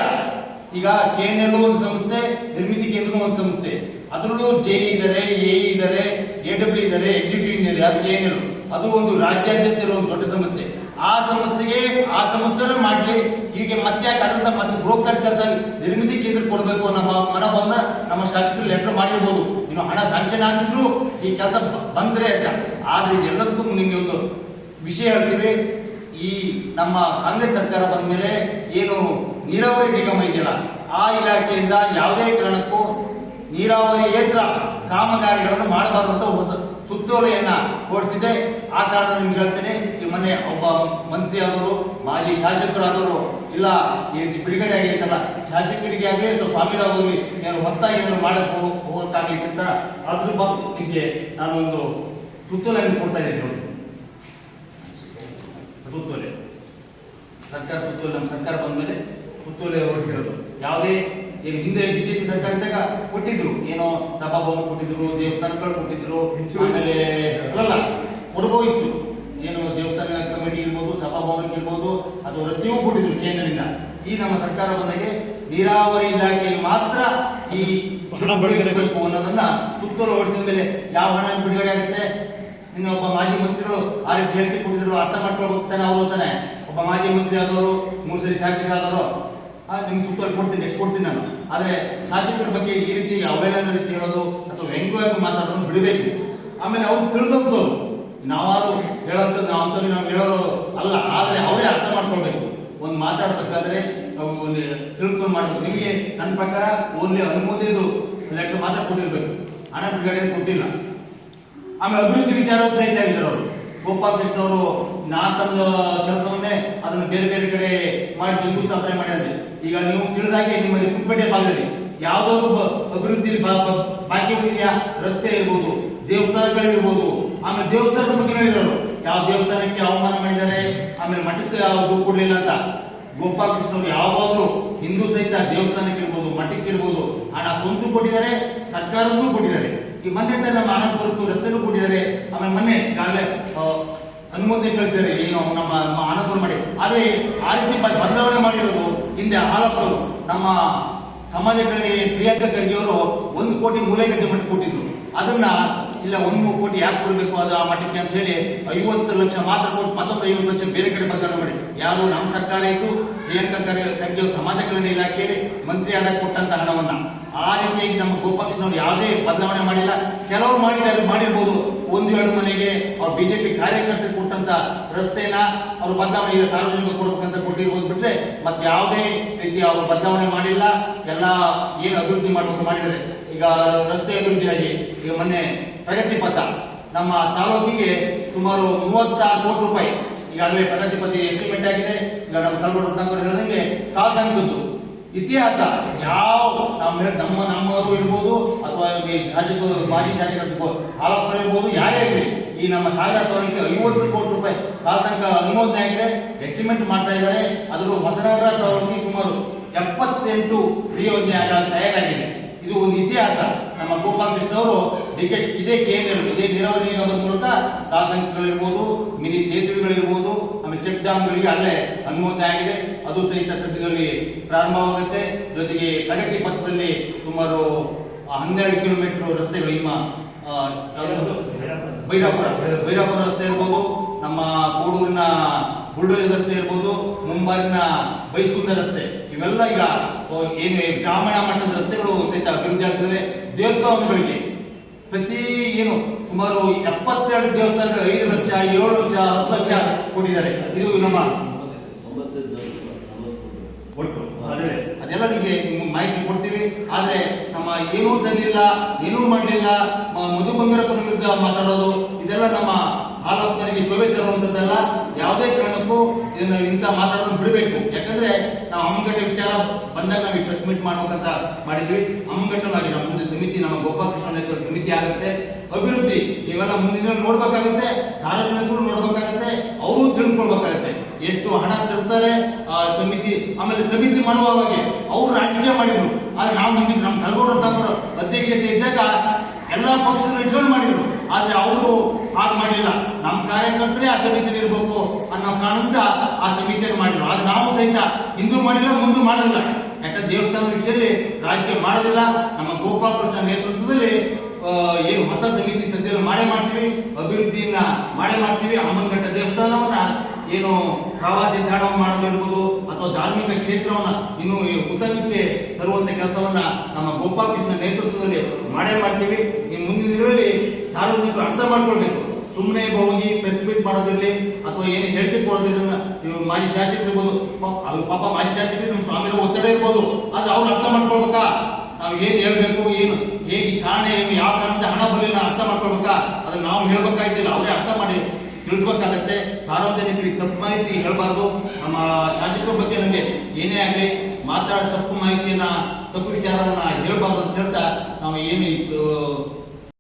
ಈಗ ಕೆಎನ್ಎಲ್ ಒಂದು ಸಂಸ್ಥೆ, ನಿರ್ಮಿತಿ ಕೇಂದ್ರ ಒಂದು ಸಂಸ್ಥೆ. ಅದರಲ್ಲೂ ಜೆ ಇದ್ದಾರೆ ಎ ಇದ್ದಾರೆ ಎ ಡಬ್ಲ್ಯೂ ಇದ್ದಾರೆ ಎಕ್ಸಿಕ್ಯೂಟಿವ್ ಇಂಜಿನಿಯರ್ ಅದು ಏನಿಲ್ಲ. ಅದು ಒಂದು ರಾಜ್ಯಾದ್ಯಂತ ಇರೋ ಒಂದು ದೊಡ್ಡ ಸಂಸ್ಥೆ. ಆ ಸಂಸ್ಥೆಗೆ ಆ ಸಂಸ್ಥೆನೂ ಮಾಡಲಿ. ಹೀಗೆ ಮತ್ತೆ ಅದರಿಂದ ಮತ್ತೆ ಬ್ರೋಕರ್ ಕೆಲಸ ನಿರ್ಮಿತಿ ಕೇಂದ್ರ ಕೊಡಬೇಕು ನಮ್ಮ ಮನೋಭಾವನ ನಮ್ಮ ಶಾಸಕರು ಲೆಟರ್ ಮಾಡಿರ್ಬೋದು. ಇನ್ನು ಹಣ ಸಂಚನೆ ಆಗಿದ್ರು ಈ ಕೆಲಸ ಬಂದ್ರೆ ಅಂತ ಆದ್ರೆ ಎಲ್ಲದಕ್ಕೂ ನಿಮಗೆ ಒಂದು ವಿಷಯ ಹೇಳ್ತೀವಿ. ಈ ನಮ್ಮ ಕಾಂಗ್ರೆಸ್ ಸರ್ಕಾರ ಬಂದ ಮೇಲೆ ಏನು ನೀರಾವರಿ ನಿಗಮ ಇದೆಯಲ್ಲ, ಆ ಇಲಾಖೆಯಿಂದ ಯಾವುದೇ ಕಾರಣಕ್ಕೂ ನೀರಾವರಿಯೇತರ ಕಾಮಗಾರಿಗಳನ್ನು ಮಾಡಬಾರದು ಅಂತ ಸುತ್ತೋಲೆಯನ್ನ ಹೊರಡಿಸಿದೆ ಆ ಕಾರಣ ನಿಮ್ಗೆ ಹೇಳ್ತೇನೆ, ಈ ಮೊನ್ನೆ ಒಬ್ಬ ಮಂತ್ರಿ ಆದವರು ಮಾಜಿ ಶಾಸಕರಾದವರು, ಇಲ್ಲ, ಈ ರೀತಿ ಬಿಡುಗಡೆ ಆಗೈತಲ್ಲ ಶಾಸಕರಿಗೆ ಆಗಲಿ ಅಥವಾ ಸ್ವಾಮಿರಾಗಲಿ ಏನು ಹೊಸದಾಗಿ ಏನಾದ್ರು ಮಾಡಕ್ ಹೋಗ್- ಹೋಗಕ್ಕಾಗ್ಲಿಕ್ಕಿಂತ ಅದ್ರ ಬಗ್ಗೆ ನಿಮಗೆ ನಾನು ಒಂದು ಸುತ್ತೋಲೆಯನ್ನು ಕೊಡ್ತಾ ಇದ್ದೀನಿ ನೋಡಿ. ಸುತ್ತೋಲೆ. ಸರ್ಕಾರ ಸುತ್ತೋಲೆ, ನಮ್ಮ ಸರ್ಕಾರ ಬಂದ ಮೇಲೆ ಸುತ್ತೋಲೆ ಹೊರಡಿಸಿರೋದು ಯಾವುದೇ ಏನು ಹಿಂದೆ ಬಿಜೆಪಿ ಸರ್ಕಾರ ಇದ್ದಾಗ ಕೊಟ್ಟಿದ್ರು. ಏನೋ ಸಭಾಭವನ ಕೊಟ್ಟಿದ್ರು ದೇವಸ್ಥಾನಗಳು ಕೊಟ್ಟಿದ್ರು. ಆಮೇಲೆ ಅಲ್ಲಲ್ಲ ಇತ್ತು ಏನು ದೇವಸ್ಥಾನ ಕಮಿಟಿ ಇರ್ಬೋದು ಸಭಾಭವನಕ್ಕೆ ಇರ್ಬೋದು ಅದು ರಸ್ತೆಯೂ ಕೊಟ್ಟಿದ್ರು ಕೇಂದ್ರದಿಂದ ಈ ನಮ್ಮ ಸರ್ಕಾರ ಬಂದಾಗೆ ನೀರಾವರಿ ಇಲಾಖೆ ಮಾತ್ರ ಈ ಹಣ ಬಿಡುಗಡೆ ಅನ್ನೋದನ್ನ ಸುತ್ತಲೂ ಓಡಿಸಿದ ಮೇಲೆ ಯಾವ ಹಣ ಬಿಡುಗಡೆ ಆಗುತ್ತೆ? ಇನ್ನು ಒಬ್ಬ ಮಾಜಿ ಮಂತ್ರಿಗಳು ಆ ರೀತಿ ಹೇಳಿಕೆ ಕೊಟ್ಟಿದ್ರು ಅರ್ಥ ಮಾಡ್ಕೊಳ್ಬೇಕು ತಾನೆ ಅವರು ತಾನೆ. ಒಬ್ಬ ಮಾಜಿ ಮಂತ್ರಿ ಆದವರು ಮೂರು ಸರಿ ಶಾಸಕರಾದವರು. ನಿಮ್ಗೆ ಸೂಪರ್ ಕೊಡ್ತೀನಿ ಎಷ್ಟು ಕೊಡ್ತೀನಿ ನಾನು. ಆದ್ರೆ ಶಾಸಕರ ಬಗ್ಗೆ ಈ ರೀತಿ ಅವಹೇಳನ ರೀತಿ ಹೇಳೋದು ಅಥವಾ ವ್ಯಂಗ್ಯವಾಗಿ ಮಾತಾಡೋದು ಬಿಡಬೇಕು. ಆಮೇಲೆ ಅವ್ರು ತಿಳಿದಂತು ನಾವಾರು ಹೇಳೋದು ನಾವು ನಾವು ಹೇಳೋರು ಅಲ್ಲ, ಆದ್ರೆ ಅವರೇ ಅರ್ಥ ಮಾಡ್ಕೊಳ್ಬೇಕು. ಒಂದು ಮಾತಾಡ್ಬೇಕಾದ್ರೆ ಒಂದು ತಿಳ್ಕೊಂಡು ಮಾಡ್ಬೇಕು. ನಿಮಗೆ ನನ್ನ ಪ್ರಕಾರ ಓನ್ಲಿ ಅನುಮೋದಿದು ಲೆಟ್ರ್ ಮಾತ್ರ ಕೊಟ್ಟಿರ್ಬೇಕು. ಹಣ ಬಿಡುಗಡೆ ಕೊಟ್ಟಿಲ್ಲ. ಆಮೇಲೆ ಅಭಿವೃದ್ಧಿ ವಿಚಾರವೂ ಸಹಿತ ಹೇಳಿದ್ರು ಅವರು. ಗೋಪಾಲ್ ಕೃಷ್ಣ ಅವರು ನಾ ತಂದ ಕೆಲಸವನ್ನೇ ಅದನ್ನು ಬೇರೆ ಬೇರೆ ಕಡೆ ಮಾಡಿ ಸ್ಥಾಪನೆ ಮಾಡಿದ್ರೆ ಈಗ ನೀವು ತಿಳಿದಾಗೆ ನಿಮ್ಮಲ್ಲಿ ಕುಪ್ಪೇಟೆ ಭಾಗದಲ್ಲಿ ಯಾವ್ದಾದ್ರು ಅಭಿವೃದ್ಧಿ ಬಾಕಿ ಉಳಿದೆಯಾ ರಸ್ತೆ ಇರ್ಬೋದು ದೇವಸ್ಥಾನಗಳಿರ್ಬೋದು ಆಮೇಲೆ ದೇವಸ್ಥಾನದ ಬಗ್ಗೆ ಹೇಳಿದರು. ಯಾವ ದೇವಸ್ಥಾನಕ್ಕೆ ಅವಮಾನ ಮಾಡಿದ್ದಾರೆ? ಆಮೇಲೆ ಮಠಕ್ಕೆ ಯಾವ ದುಡ್ಡು ಕೊಡ್ಲಿಲ್ಲ ಅಂತ. ಗೋಪಾಲಕೃಷ್ಣವ್ರು ಯಾವಾಗಲೂ ಹಿಂದೂ ಸಹಿತ ದೇವಸ್ಥಾನಕ್ಕೆ ಇರ್ಬೋದು, ಮಠಕ್ಕೆ ಇರ್ಬೋದು. ಹಣ ಸ್ವಂತ ಕೊಟ್ಟಿದ್ದಾರೆ, ಸರ್ಕಾರಕ್ಕೂ ಕೊಟ್ಟಿದ್ದಾರೆ. ಈ ಮೊನ್ನೆ ನಮ್ಮ ಆನಂದಪುರಕ್ಕೂ ರಸ್ತೆಗೂ ಕೊಟ್ಟಿದ್ದಾರೆ. ಆಮೇಲೆ ಮೊನ್ನೆ ಅನುಮೋದನೆ ಕಳಿಸಿದ್ರೆ ಏನು ನಮ್ಮ ನಮ್ಮ ಆನಂದ ಮಾಡಿ. ಆದರೆ ಆ ರೀತಿ ಬದಲಾವಣೆ ಮಾಡಿರೋದು ಹಿಂದೆ ಹಾಲಪ್ಪರು ನಮ್ಮ ಸಮಾಜ ಕಡೆ ಪ್ರಿಯಾಂಕಾ ಖರ್ಗೆ ಅವರು ಒಂದು ಕೋಟಿ ಮೂಲೆಗದ್ದೆ ಮಾಡಿ ಕೊಟ್ಟಿದ್ರು. ಅದನ್ನ ಇಲ್ಲ, ಒಂದು ಕೋಟಿ ಯಾಕೆ ಕೊಡಬೇಕು? ಅದು ಆ ಮಠಕ್ಕೆ ಅಂತ ಹೇಳಿ ಐವತ್ತು ಲಕ್ಷ ಮಾತ್ರ ಕೊಟ್ಟು ಮತ್ತೊಂದು ಐವತ್ತು ಲಕ್ಷ ಬೇರೆ ಕಡೆ ಬದಲಾವಣೆ ಮಾಡಿ ಯಾರು ನಮ್ಮ ಸರ್ಕಾರ ಇತ್ತು ಪ್ರಿಯಾಂಕಾ ಖರ್ಗೆ ಸಮಾಜ ಕಲ್ಯಾಣ ಇಲಾಖೆಯಲ್ಲಿ ಮಂತ್ರಿ ಆದಾಗ ಕೊಟ್ಟಂತ ಹಣವನ್ನ. ಆ ರೀತಿಯಾಗಿ ನಮ್ಮ ಗೋಪಕ್ಷನವ್ರು ಯಾವುದೇ ಬದಲಾವಣೆ ಮಾಡಿಲ್ಲ. ಕೆಲವರು ಮಾಡಿದ್ದಾರೆ ಮಾಡಿರ್ಬೋದು. ಒಂದು ಎರಡು ಮನೆಗೆ ಅವ್ರು ಬಿಜೆಪಿ ಕಾರ್ಯಕರ್ತರು ಕೊಟ್ಟಂತ ರಸ್ತೆನ ಅವರು ಬದಲಾವಣೆ ಈಗ ಸಾರ್ವಜನಿಕ ಕೊಡಬೇಕಂತ ಕೊಟ್ಟಿರ್ಬೋದು ಬಿಟ್ರೆ ಮತ್ತೆ ಯಾವುದೇ ರೀತಿ ಅವರು ಬದಲಾವಣೆ ಮಾಡಿಲ್ಲ. ಎಲ್ಲ ಏನು ಅಭಿವೃದ್ಧಿ ಮಾಡಬೇಕು ಮಾಡಿದ್ದಾರೆ. ಈಗ ರಸ್ತೆ ಅಭಿವೃದ್ಧಿ ಆಗಿ ಈಗ ಮೊನ್ನೆ ಪ್ರಗತಿ ಪಥ. ನಮ್ಮ ತಾಲೂಕಿಗೆ ಸುಮಾರು ಮೂವತ್ತಾರು ಕೋಟಿ ರೂಪಾಯಿ ಈಗಾಗಲೇ ಪ್ರಗತಿ ಪಥ ಎಸ್ಟಿಮೇಟ್ ಆಗಿದೆ. ಈಗ ನಮ್ಮ ಕಲ್ಬುರ್ಗಿ ಹೇಳಿದಂಗೆ ಕಾಲ್ಸಂಕದ್ದು ಇತಿಹಾಸ ಯಾವ ನಮ್ಮ ನಮ್ಮ ನಮ್ಮವರು ಇರ್ಬೋದು ಅಥವಾ ಶಾಸಕರು, ಮಾಜಿ ಇರ್ಬೋದು ಹಾಲಪ್ಪರು ಇರ್ಬೋದು, ಯಾರೇ ಇರಲಿ, ಈ ನಮ್ಮ ಸಾಗರ ತಾಲೂಕಿಗೆ ಐವತ್ತು ಕೋಟಿ ರೂಪಾಯಿ ಕಾಲ್ಸಂಕ ಅನುಮೋದನೆ ಆಗಿದೆ. ಎಸ್ಟಿಮೇಟ್ ಮಾಡ್ತಾ ಇದ್ದಾರೆ. ಅದರಲ್ಲೂ ಹೊಸನಗರ ತಾಲೂಕಿಗೆ ಸುಮಾರು ಎಪ್ಪತ್ತೆಂಟು ಯೋಜನೆ ತಯಾರಾಗಿದೆ. ಇದು ಒಂದು ಇತಿಹಾಸ. ನಮ್ಮ ಗೋಪಾಲ್ ಕೃಷ್ಣ ಅವರು ಡಿಕೆಟ್ ಇದೇ ಕೇಂದ್ರ ಇದೇ ನೀರಾವರಿ ನಿಗಮದ ಮೂಲಕ ಕಾಲ್ಸಂಖ್ಯೆಗಳಿರ್ಬೋದು ಮಿನಿ ಸೇತುವೆಗಳಿರ್ಬೋದು ಆಮೇಲೆ ಚೆಕ್ ಡ್ಯಾಮ್ಗಳಿಗೆ ಅಲ್ಲೇ ಅನುಮೋದನೆ ಆಗಿದೆ. ಅದು ಸಹಿತ ಸದ್ಯದಲ್ಲಿ ಪ್ರಾರಂಭವಾಗುತ್ತೆ. ಜೊತೆಗೆ ಪ್ರಗತಿ ಪಥದಲ್ಲಿ ಸುಮಾರು ಹನ್ನೆರಡು ಕಿಲೋಮೀಟರ್ ರಸ್ತೆಗಳು ನಿಮ್ಮ? ಬೈರಾಪುರ ಬೈರಾಪುರ ರಸ್ತೆ ಇರ್ಬೋದು. ನಮ್ಮ ಕೋಡೂರಿನ ಬುಲ್ಡೋಜರ್ ರಸ್ತೆ ಇರ್ಬೋದು. ಮುಂಬಾರಿನ ಬೈಸೂರಿನ ರಸ್ತೆ ಇವೆಲ್ಲ ಈಗ ಏನು ಗ್ರಾಮೀಣ ಮಟ್ಟದ ರಸ್ತೆಗಳು ಸಹಿತ ಅಭಿವೃದ್ಧಿ ಆಗ್ತದೆ ದೇವಸ್ಥಾನಗಳಿಗೆ ಪ್ರತಿ ಏನು ಸುಮಾರು ಎಪ್ಪತ್ತೆರಡು ದೇವಸ್ಥಾನಗಳು ಐದು ಲಕ್ಷ, ಏಳು ಲಕ್ಷ, ಹತ್ತು ಲಕ್ಷ ಕೊಟ್ಟಿದ್ದಾರೆ. ಇದು ನಮ್ಮ ಒಟ್ಟು. ಅದೇ ಅದೆಲ್ಲ ನಿಮಗೆ ಮಾಹಿತಿ ಕೊಡ್ತೀವಿ. ಆದ್ರೆ ನಮ್ಮ ಏನೂ ತರಲಿಲ್ಲ, ಏನೂ ಮಾಡಲಿಲ್ಲ ಮಧು ಬಂಗಾರಪ್ಪನ ವಿರುದ್ಧ ಮಾತಾಡೋದು, ಇದೆಲ್ಲ ನಮ್ಮ ಹಾಲಪ್ಪನಿಗೆ ಶೋಭೆ ತರುವಂತದ್ದಲ್ಲ ಯಾವುದೇ ಕಾರಣಕ್ಕೂ ಇದನ್ನ ಇಂಥ ಮಾತಾಡೋದು ಬಿಡಬೇಕು. ಯಾಕಂದ್ರೆ ನಾವು ಅಮ್ಮಗಟ್ಟೆ ವಿಚಾರ ಬಂದಾಗ ನಾವು ಪ್ರೆಸ್ ಮೀಟ್ ಮಾಡ್ಬೇಕಂತ ಮಾಡಿದ್ವಿ. ಅಮ್ಮಗಟ್ಟನಾಗಿ ನಮ್ಮ ಮುಂದೆ ಸಮಿತಿ, ನಮ್ಮ ಗೋಪಾಲಕೃಷ್ಣ ನೇತೃತ್ವ ಸಮಿತಿ ಆಗುತ್ತೆ. ಅಭಿವೃದ್ಧಿ, ಇವೆಲ್ಲ ಮುಂದಿನ ನೋಡ್ಬೇಕಾಗುತ್ತೆ. ಸಾರ್ವಜನಿಕರು ನೋಡ್ಬೇಕಾಗತ್ತೆ. ಅವರು ತಿಳ್ಕೊಳ್ಬೇಕಾಗತ್ತೆ. ಎಷ್ಟು ಹಣ ತರ್ತಾರೆ ಸಮಿತಿ, ಆಮೇಲೆ ಸಮಿತಿ ಮಾಡುವಾಗೆ ಅವರು ರಾಜಕೀಯ ಮಾಡಿದ್ರು. ಆದ್ರೆ ನಾವು ಮುಂದಿನ ನಮ್ಮ ಕಲ್ಗೌಡ ಅಧ್ಯಕ್ಷತೆ ಇದ್ದಾಗ ಎಲ್ಲ ಪಕ್ಷದ ಇಟ್ಕೊಂಡು ಮಾಡಿದ್ರು. ಆದ್ರೆ ಅವರು ಹಾಗ ಮಾಡಲಿಲ್ಲ. ನಮ್ಮ ಕಾರ್ಯಕರ್ತರೇ ಆ ಸಮಿತಿ ಇರಬೇಕು ಅನ್ನೋ ಕಾರಣದಿಂದ ಆ ಸಮಿತಿಯನ್ನು ಮಾಡಿದ್ರು. ಆದ್ರೆ ನಾವು ಸಹಿತ ಹಿಂದೂ ಮಾಡಿಲ್ಲ, ಮುಂದೂ ಮಾಡಲಿಲ್ಲ ಯಾಕಂದ್ರೆ ದೇವಸ್ಥಾನದ ವಿಷಯದಲ್ಲಿ ರಾಜಕೀಯ ಮಾಡೋದಿಲ್ಲ. ನಮ್ಮ ಗೋಪಾಲಕೃಷ್ಣ ನೇತೃತ್ವದಲ್ಲಿ ಏನು ಹೊಸ ಸಮಿತಿ ಸದ್ಯದಲ್ಲಿ ಮಾಡೇ ಮಾಡ್ತೀವಿ, ಅಭಿವೃದ್ಧಿಯನ್ನ ಮಾಡೇ ಮಾಡ್ತೀವಿ. ಅಮ್ಮನಘಟ್ಟ ದೇವಸ್ಥಾನವನ್ನ ಏನು ಪ್ರವಾಸಿ ತಾಣವನ್ನು ಮಾಡೋದಿರ್ಬೋದು ಅಥವಾ ಧಾರ್ಮಿಕ ಕ್ಷೇತ್ರವನ್ನ ಇನ್ನು ಉತ್ತಮಕ್ಕೆ ತರುವಂತ ಕೆಲಸವನ್ನ ನಮ್ಮ ಗೋಪಾಲಕೃಷ್ಣ ನೇತೃತ್ವದಲ್ಲಿ ಮಾಡೇ ಮಾಡ್ತೀವಿ. ಇನ್ನು ಮುಂದಿನ ದಿನಗಳಲ್ಲಿ ಸಾರ್ವಜನಿಕರು ಅರ್ಥ ಮಾಡ್ಕೊಳ್ಬೇಕು. ಸುಮ್ಮನೆ ಹೋಗಿ ಪ್ರೆಸ್ ಮಾಡೋದಿರಲಿ ಅಥವಾ ಏನು ಹೇಳಿಕೆ ಕೊಡೋದಿರಲಿಲ್ಲ ಇವಾಗ ಮಾಜಿ ಶಾಸಕರು ಇರ್ಬೋದು, ಪಾಪ ಮಾಜಿ ಶಾಸಕರಿಗೆ ನಮ್ಮ ಸ್ವಾಮಿರೋ ಒತ್ತಡ ಇರ್ಬೋದು, ಆದ್ರೆ ಅವ್ರು ಅರ್ಥ ಮಾಡ್ಕೊಳ್ಬೇಕಾ? ನಾವು ಏನು ಹೇಳ್ಬೇಕು, ಏನು, ಹೇಗೆ ಕಾರಣ ಏನು, ಯಾವ ಕಾರಣದ ಹಣ ಬರಲಿಲ್ಲ ಅರ್ಥ ಮಾಡ್ಕೊಳ್ಬೇಕಾ? ಅದನ್ನ ನಾವು ಹೇಳ್ಬೇಕಾಗಿದ್ದಿಲ್ಲ ಅವರೇ ಅರ್ಥ ಮಾಡಿ ತಿಳಿಸ್ಬೇಕಾಗತ್ತೆ. ಸಾರ್ವಜನಿಕರಿಗೆ ತಪ್ಪು ಮಾಹಿತಿ ಹೇಳಬಾರ್ದು. ನಮ್ಮ ಶಾಸಕರ ಬಗ್ಗೆ ನಮಗೆ ಏನೇ ಆಗಲಿ ಮಾತಾಡ ತಪ್ಪು ಮಾಹಿತಿಯನ್ನ, ತಪ್ಪು ವಿಚಾರವನ್ನ ಹೇಳ್ಬಾರ್ದು ಅಂತ ಹೇಳ್ತಾ ನಾವು ಏನು